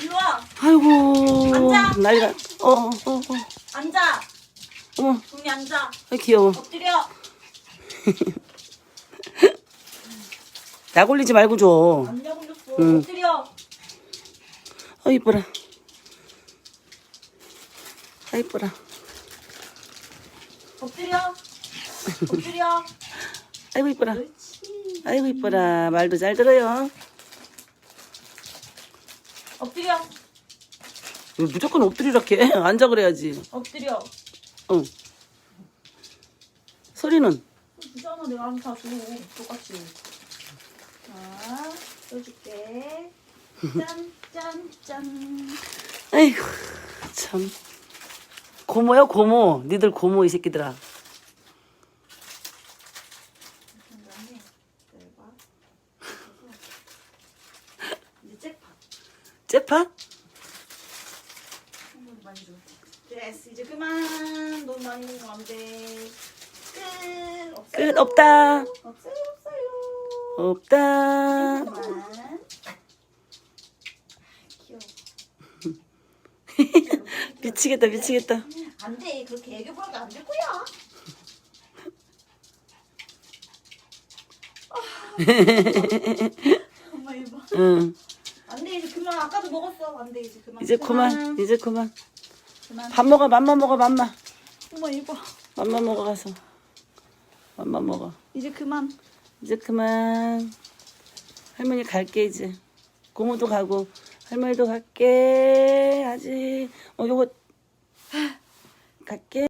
이리 와. 아이고 앉아. 난리가 어어어 어, 어. 앉아. 어머 동이 앉아. 아, 귀여워 엎드려. 약 올리지 말고 줘 안냐 걸렸어. 응. 엎드려. 아 이뻐라 아 이뻐라 엎드려. 엎드려. 아이고 이뻐라 그렇지. 아이고 이뻐라 말도 잘 들어요 엎드려. 왜 무조건 엎드리라 해 앉아 그래야지 엎드려. 응 소리는 주잖아 내가 다 줘. 똑같이. 자, 써줄게. 짠, 짠, 짠. 아이고 참 고모요 고모 니들 고모 이 새끼들아 그 다음에 내가 이제 잭팟. 많이 줘. 됐어 이제 그만. 너무 많이 먹으면 안 돼. 끝. 없어요. 끝 없다 없어요 없어요. 없다 그만. 귀여워. 미치겠다 미치겠다 안 돼. 그렇게 애교 부려도 안 될 거야. 엄마 이봐. 응. 이제 그만. 아까도 먹었어. 안 돼. 이제 그만. 이제 그만 이제 그만 그만. 밥 먹어 맘만 먹어 맘만 엄마 이봐. 맘만 먹어 가서 맘만 먹어 이제 그만. 이제 그만 할머니 갈게 이제 고모도 가고 할머니도 갈게 아직 어 요거 갈게